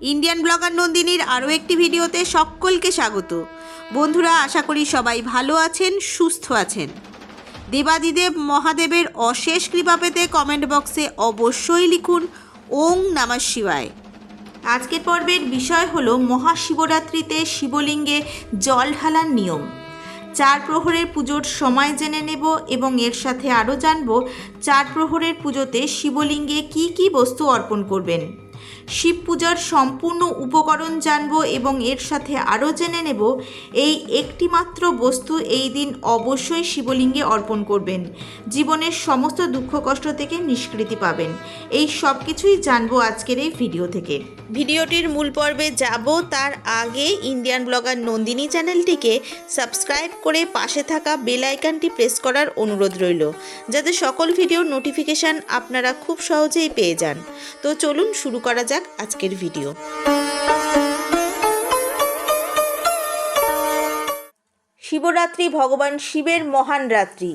Indian blogger নন্দিনীর আরও একটি ভিডিওতে সকলকে স্বাগত। বন্ধুরা, আশা করি সবাই ভালো আছেন, সুস্থ আছেন। দেবাদিদেব মহাদেবের অশেষ কৃপা পেতে কমেন্ট বক্সে অবশ্যই লিখুন, ওং নমঃ শিবায়। আজকের পর্বের বিষয় হল মহাশিবরাত্রিতে শিবলিঙ্গে জল ঢালার নিয়ম। চার প্রহরের পুজোর সময় জেনে নেব এবং এর সাথে আরও জানব, চার প্রহরের পুজোতে শিবলিঙ্গে কি কি বস্তু অর্পণ করবেন। শিব পূজার সম্পূর্ণ উপকরণ জানব এবং এর সাথে আরও জেনে নেব, এই একটি মাত্র বস্তু এই দিন অবশ্যই শিবলিঙ্গে অর্পণ করবেন। জীবনের সমস্ত দুঃখ কষ্ট থেকে নিষ্কৃতি পাবেন। এই সব কিছুই জানব আজকের এই ভিডিও থেকে। ভিডিওটির মূল পর্বে যাব, তার আগে ইন্ডিয়ান ব্লগার নন্দিনী চ্যানেলটিকে সাবস্ক্রাইব করে পাশে থাকা বেল আইকনটি প্রেস করার অনুরোধ রইল, যাতে সকল ভিডিওর নোটিফিকেশান আপনারা খুব সহজেই পেয়ে যান। তো চলুন শুরু করা যাক আজকের ভিডিও শিবরাত্রি ভগবান শিবের মহান রাত্রি।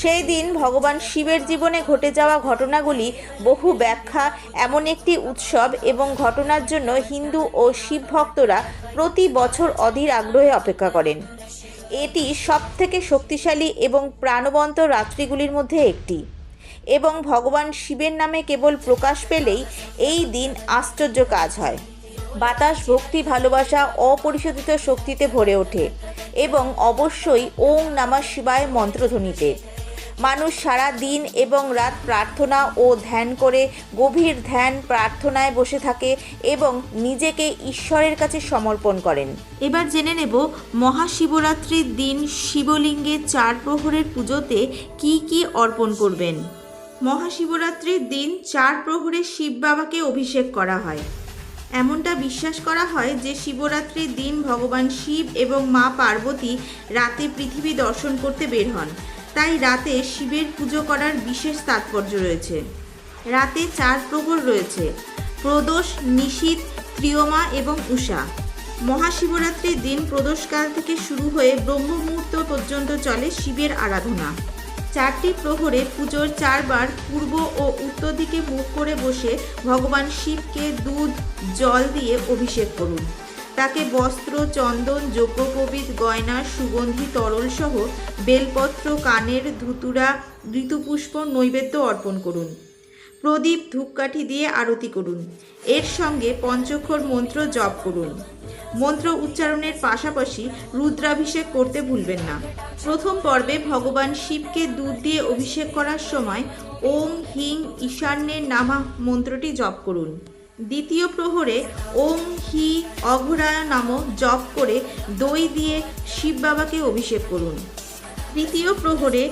সেই দিন ভগবান শিবের জীবনে ঘটে যাওয়া ঘটনাগুলি বহু ব্যাখ্যা, এমন একটি উৎসব এবং ঘটনার জন্য হিন্দু ও শিব ভক্তরা প্রতি বছর অধীর আগ্রহে অপেক্ষা করেন। এটি সব থেকে শক্তিশালী এবং প্রাণবন্ত রাত্রিগুলির মধ্যে একটি। এবং ভগবান শিবের নামে কেবল প্রকাশ পেলেই এই দিন আশ্চর্য কাজ হয়। বাতাস, ভক্তি, ভালোবাসা, অপরিশোধিত শক্তিতে ভরে ওঠে এবং অবশ্যই ওং নামা শিবায় মন্ত্রধ্বনিতে। মানুষ সারা দিন এবং রাত প্রার্থনা ও ধ্যান করে, গভীর ধ্যান প্রার্থনায় বসে থাকে এবং নিজেকে ঈশ্বরের কাছে সমর্পণ করেন। এবার জেনে নেব মহাশিবরাত্রির দিন শিবলিঙ্গে চার প্রহরের পুজোতে কি কি অর্পণ করবেন। মহাশিবরাত্রির দিন চার প্রহরে শিব বাবাকে অভিষেক করা হয়। এমনটা বিশ্বাস করা হয় যে শিবরাত্রির দিন ভগবান শিব এবং মা পার্বতী রাতে পৃথিবী দর্শন করতে বের হন। তাই রাতে শিবের পুজো করার বিশেষ তাৎপর্য রয়েছে। রাতে চার প্রহর রয়েছে, প্রদোষ নিশীত ত্রিয়মা এবং উষা। মহাশিবরাত্রির দিন প্রদোষকাল থেকে শুরু হয়ে ব্রহ্ম মুহূর্ত পর্যন্ত চলে শিবের আরাধনা। চারটি প্রহরে পুজোর চারবার পূর্ব ও উত্তর দিকে মুখ করে বসে ভগবান শিবকে দুধ, জল দিয়ে অভিষেক করুন। তাকে বস্ত্র, চন্দন, যজ্ঞপবিত, গয়না, সুগন্ধি, তরল সহ বেলপত্র, কানের, ধুতুরা, ঋতুপুষ্প, নৈবেদ্য অর্পণ করুন। প্রদীপ ধূপকাঠি দিয়ে আরতি করুন। এর সঙ্গে পঞ্চক্ষর মন্ত্র জপ করুন। মন্ত্র উচ্চারণের পাশাপাশি রুদ্রাভিষেক করতে ভুলবেন না। প্রথম পর্বে ভগবান শিবকে দুধ দিয়ে অভিষেক করার সময় ওম হিং ঈশান্যের নামা মন্ত্রটি জপ করুন। দ্বিতীয় প্রহরে ওম হি অঘরায় নাম জপ করে দই দিয়ে শিব বাবাকে অভিষেক করুন। তৃতীয় প্রহরে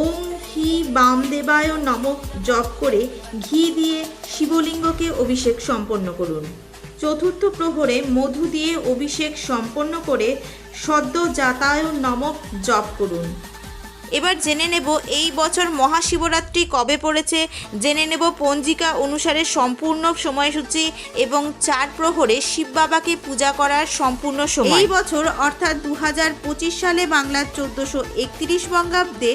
ওম হি বামদেবায় নমক জপ করে ঘি দিয়ে শিবলিঙ্গকে অভিষেক সম্পন্ন করুন। চতুর্থ প্রহরে মধু দিয়ে অভিষেক সম্পন্ন করে সদ্য যাতায় নমক জপ করুন। এবার জেনে নেব এই বছর মহাশিবরাত্রি কবে পড়েছে। জেনে নেব পঞ্জিকা অনুসারে সম্পূর্ণ সময়সূচি এবং চার প্রহরে শিব বাবাকে পূজা করার সম্পূর্ণ সময়। এই বছর অর্থাৎ দু হাজার পঁচিশ সালে বাংলার চোদ্দোশো একত্রিশ বঙ্গাব্দে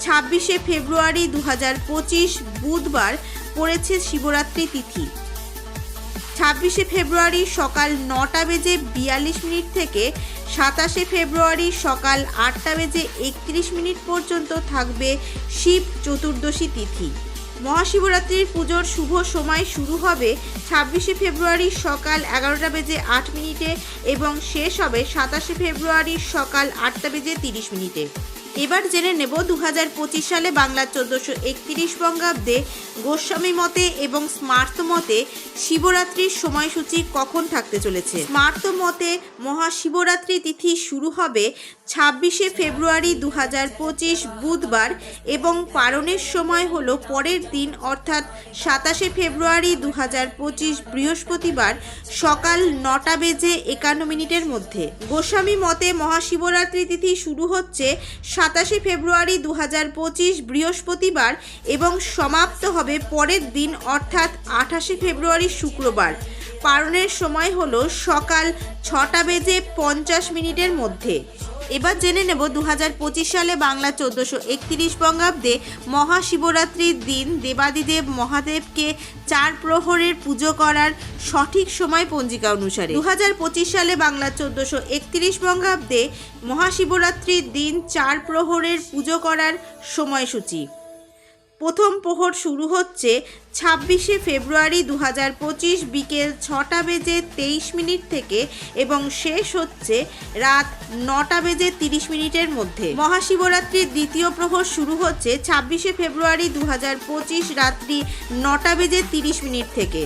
ছাব্বিশে ফেব্রুয়ারি দু হাজার পঁচিশ বুধবার পড়েছে শিবরাত্রি তিথি। ছাব্বিশে ফেব্রুয়ারি সকাল নটা বেজে বিয়াল্লিশ মিনিট থেকে সাতাশে ফেব্রুয়ারি সকাল আটটা বেজে একত্রিশ মিনিট পর্যন্ত থাকবে শিব চতুর্দশী তিথি। মহাশিবরাত্রির পুজোর শুভ সময় শুরু হবে ছাব্বিশে ফেব্রুয়ারি সকাল এগারোটা বেজে আট মিনিটে এবং শেষ হবে সাতাশে ফেব্রুয়ারি সকাল আটটা বেজে তিরিশ মিনিটে। এবার জেনে নেব দু হাজার পঁচিশ সালে বাংলা চোদ্দোশো একত্রিশ বঙ্গাব্দে গোস্বামী মতে এবং স্মার্ত মতে শিবরাত্রির সময়সূচি কখন থাকতে চলেছে? স্মার্ত মতে মহাশিবরাত্রি তিথি শুরু হবে ছাব্বিশে ফেব্রুয়ারি দু হাজার পঁচিশ বুধবার এবং পালনের সময় হল পরের দিন, অর্থাৎ সাতাশে ফেব্রুয়ারি দু হাজার পঁচিশ বৃহস্পতিবার সকাল নটা বেজে একান্ন মিনিটের মধ্যে। গোস্বামী মতে মহাশিবরাত্রি তিথি শুরু হচ্ছে সাতাশে ফেব্রুয়ারি দু হাজার পঁচিশ বৃহস্পতিবার এবং সমাপ্ত হবে পরের দিন, অর্থাৎ আঠাশে ফেব্রুয়ারি শুক্রবার। পালনের সময় হলো সকাল ছটা বেজে পঞ্চাশ মিনিটের মধ্যে। এবার জেনে নেব দু হাজার পঁচিশ সালে বাংলা চোদ্দোশো একত্রিশ বঙ্গাব্দে মহাশিবরাত্রির দিন দেবাদিদেব মহাদেবকে চার প্রহরের পুজো করার সঠিক সময় পঞ্জিকা অনুসারে। দু হাজার পঁচিশ সালে বাংলা চোদ্দোশো একত্রিশ বঙ্গাব্দে মহাশিবরাত্রির দিন চার প্রহরের পুজো করার সময়সূচি। প্রথম প্রহর শুরু হচ্ছে ছাব্বিশে ফেব্রুয়ারি দু হাজার পঁচিশ বিকেল ছটা বেজে তেইশ মিনিট থেকে এবং শেষ হচ্ছে রাত নটা বেজে তিরিশ মিনিটের মধ্যে। মহাশিবরাত্রির দ্বিতীয় প্রহর শুরু হচ্ছে ছাব্বিশে ফেব্রুয়ারি দু হাজার পঁচিশ রাত্রি নটা বেজে তিরিশ মিনিট থেকে।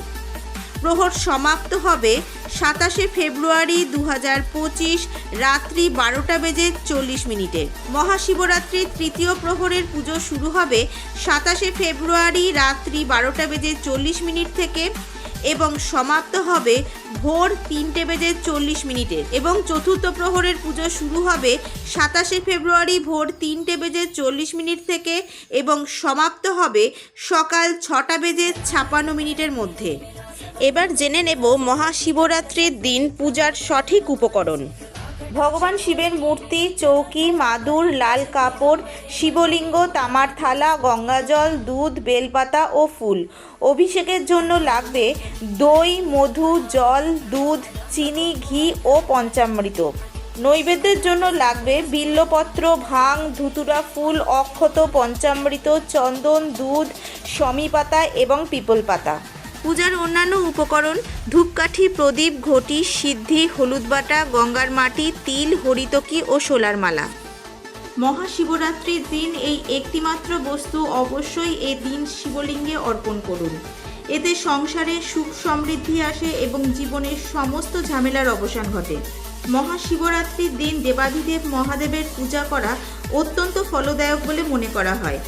প্রহর সমাপ্ত হবে সাতাশে ফেব্রুয়ারি দু হাজার পঁচিশ রাত্রি বারোটা বেজে চল্লিশ মিনিটে। মহাশিবরাত্রির তৃতীয় প্রহরের পুজো শুরু হবে সাতাশে ফেব্রুয়ারি রাত্রি বারোটা বেজে চল্লিশ মিনিট থেকে এবং সমাপ্ত হবে ভোর তিনটে বেজে চল্লিশ মিনিটে এবং চতুর্থ প্রহরের পুজো শুরু হবে সাতাশে ফেব্রুয়ারি ভোর তিনটে বেজে চল্লিশ মিনিট থেকে এবং সমাপ্ত হবে সকাল ছটা বেজে ছাপান্ন মিনিটের মধ্যে। এবার জেনে নেব মহাশিবরাত্রির দিন পূজার সঠিক উপকরণ। ভগবান শিবের মূর্তি, চৌকি, মাদুর, লাল কাপড়, শিবলিঙ্গ, তামার থালা, গঙ্গাজল, দুধ, বেলপাতা ও ফুল। অভিষেকের জন্য লাগবে দই, মধু, জল, দুধ, চিনি, ঘি ও পঞ্চামৃত। নৈবেদ্যের জন্য লাগবে বিল্লপত্র, ভাং, ধুতুরা ফুল, অক্ষত, পঞ্চামৃত, চন্দন, দুধ শমী পাতা এবং পিপল পাতা পূজার অন্যান্য উপকরণ ধূপকাঠি, প্রদীপ, ঘটি, সিদ্ধি, হলুদ বাটা, গঙ্গার মাটি, তিল, হরিতকি ও সোলার মালা। মহাশিবরাত্রির দিন এই একটিমাত্র বস্তু অবশ্যই এই দিন শিবলিঙ্গে অর্পণ করুন। এতে সংসারে সুখ সমৃদ্ধি আসে এবং জীবনের সমস্ত ঝামেলার অবসান ঘটে। মহাশিবরাত্রির দিন দেবাদিদেব মহাদেবের পূজা করা অত্যন্ত ফলদায়ক বলে মনে করা হয়।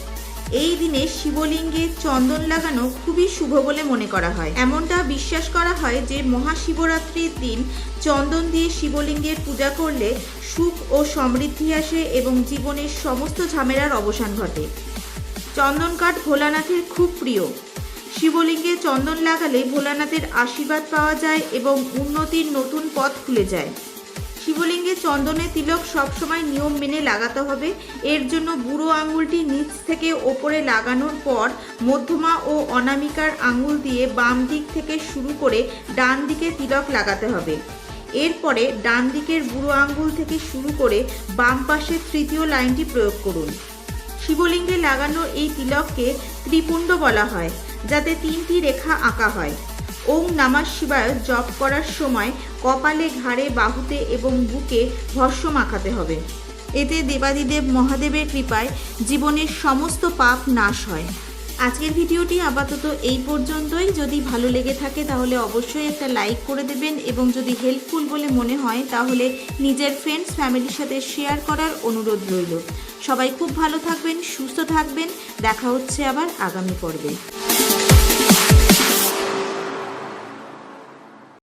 এই দিনে শিবলিঙ্গে চন্দন লাগানো খুবই শুভ বলে মনে করা হয়। এমনটা বিশ্বাস করা হয় যে মহাশিবরাত্রির দিন চন্দন দিয়ে শিবলিঙ্গের পূজা করলে সুখ ও সমৃদ্ধি আসে এবং জীবনের সমস্ত ঝামেলার অবসান ঘটে। চন্দন কাঠ ভোলানাথের খুব প্রিয়। শিবলিঙ্গে চন্দন লাগালে ভোলানাথের আশীর্বাদ পাওয়া যায় এবং উন্নতির নতুন পথ খুলে যায়। শিবলিঙ্গে চন্দনে তিলক সবসময় নিয়ম মেনে লাগাতে হবে। এর জন্য বুড়ো আঙুলটি নিচ থেকে ওপরে লাগানোর পর মধ্যমা ও অনামিকার আঙুল দিয়ে বাম দিক থেকে শুরু করে ডান দিকে তিলক লাগাতে হবে। এরপরে ডান দিকের বুড়ো আঙুল থেকে শুরু করে বাম পাশের তৃতীয় লাইনটি প্রয়োগ করুন। শিবলিঙ্গে লাগানো এই তিলককে ত্রিপুণ্ড বলা হয়, যাতে তিনটি রেখা আঁকা হয়। ওং নামাজ শিবায় জপ করার সময় কপালে ঘাড়ে বাহুতে এবং বুকে ভস্য মাখাতে হবে। এতে দেবাদিদেব মহাদেবের কৃপায় জীবনের সমস্ত পাপ নাশ হয়। আজকের ভিডিওটি আপাতত এই পর্যন্তই। যদি ভালো লেগে থাকে তাহলে অবশ্যই একটা লাইক করে দেবেন এবং যদি হেল্পফুল বলে মনে হয় তাহলে নিজের ফ্রেন্ডস ফ্যামিলির সাথে শেয়ার করার অনুরোধ রইল। সবাই খুব ভালো থাকবেন, সুস্থ থাকবেন। দেখা হচ্ছে আবার আগামী পর্বে।